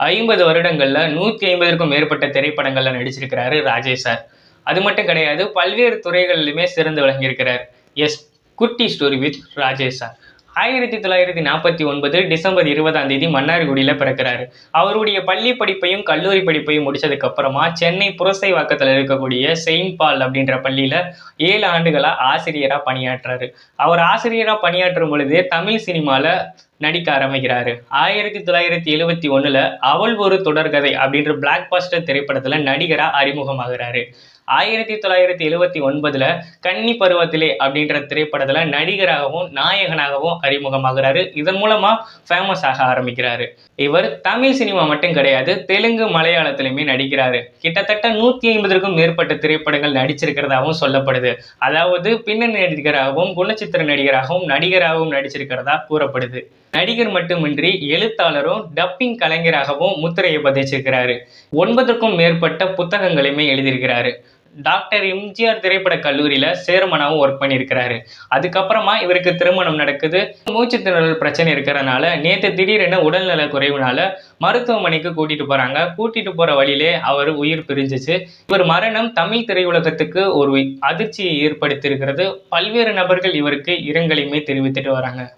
ஐம்பது வருடங்களில் நூற்றி ஐம்பதுக்கும் மேற்பட்ட திரைப்படங்களில் நடிச்சிருக்கிறாரு ராஜேஷ் சார். அது மட்டும் கிடையாது பல்வேறு துறைகளிலுமே சிறந்து விளங்கியிருக்கிறார். எஸ் குட்டி ஸ்டோரி வித் ராஜேஷ் சார். ஆயிரத்தி தொள்ளாயிரத்தி நாற்பத்தி ஒன்பது டிசம்பர் இருபதாம் தேதி மன்னார்குடியில் பிறக்கிறாரு. அவருடைய பள்ளி படிப்பையும் கல்லூரி படிப்பையும் முடிச்சதுக்கு அப்புறமா சென்னை புரசைவாக்கத்தில் இருக்கக்கூடிய செயின்ட் பால் அப்படின்ற பள்ளியில ஏழு ஆண்டுகளாக ஆசிரியராக பணியாற்றுறாரு அவர் ஆசிரியராக பணியாற்றும் பொழுதே தமிழ் சினிமாவில் நடிக்க ஆரம்பிக்கிறாரு. ஆயிரத்தி தொள்ளாயிரத்தி எழுவத்தி ஒண்ணுல அவள் ஒரு தொடர்கதை அப்படின்ற பிளாக் பாஸ்டர் திரைப்படத்துல நடிகரா அறிமுகமாகிறாரு. ஆயிரத்தி தொள்ளாயிரத்தி எழுவத்தி ஒன்பதுல கன்னி பருவத்திலே அப்படின்ற திரைப்படத்துல நடிகராகவும் நாயகனாகவும் அறிமுகமாகிறாரு. இதன் மூலமா ஃபேமஸ் ஆக ஆரம்பிக்கிறாரு. இவர் தமிழ் சினிமா மட்டும் கிடையாது தெலுங்கு மலையாளத்திலுமே நடிக்கிறாரு. கிட்டத்தட்ட நூத்தி ஐம்பதுக்கும் மேற்பட்ட திரைப்படங்கள் நடிச்சிருக்கிறதாகவும் சொல்லப்படுது. அதாவது பின்னணி நடிகராகவும் குணச்சித்திர நடிகராகவும் நடிகராகவும் நடிச்சிருக்கிறதா கூறப்படுது. நடிகர் மட்டுமின்றி எழுத்தாளரும் டப்பிங் கலைஞராகவும் முத்திரையை பதிச்சிருக்கிறாரு. ஒன்பதுக்கும் மேற்பட்ட புத்தகங்களையுமே எழுதியிருக்கிறாரு. டாக்டர் எம்ஜிஆர் திரைப்பட கல்லூரியில சேர்மனாவும் ஒர்க் பண்ணியிருக்கிறாரு. அதுக்கப்புறமா இவருக்கு திருமணம் நடக்குது. மூச்சு திணறல் பிரச்சனை இருக்கிறனால நேத்து திடீரென உடல்நல குறைவுனால மருத்துவமனைக்கு கூட்டிட்டு போறாங்க. கூட்டிட்டு போற வழியிலே அவர் உயிர் பிரிஞ்சிச்சு. இவர் மரணம் தமிழ் திரையுலகத்துக்கு ஒரு அதிர்ச்சியை ஏற்படுத்தியிருக்கிறது. பல்வேறு நபர்கள் இவருக்கு இரங்கலையுமே தெரிவித்துட்டு வராங்க.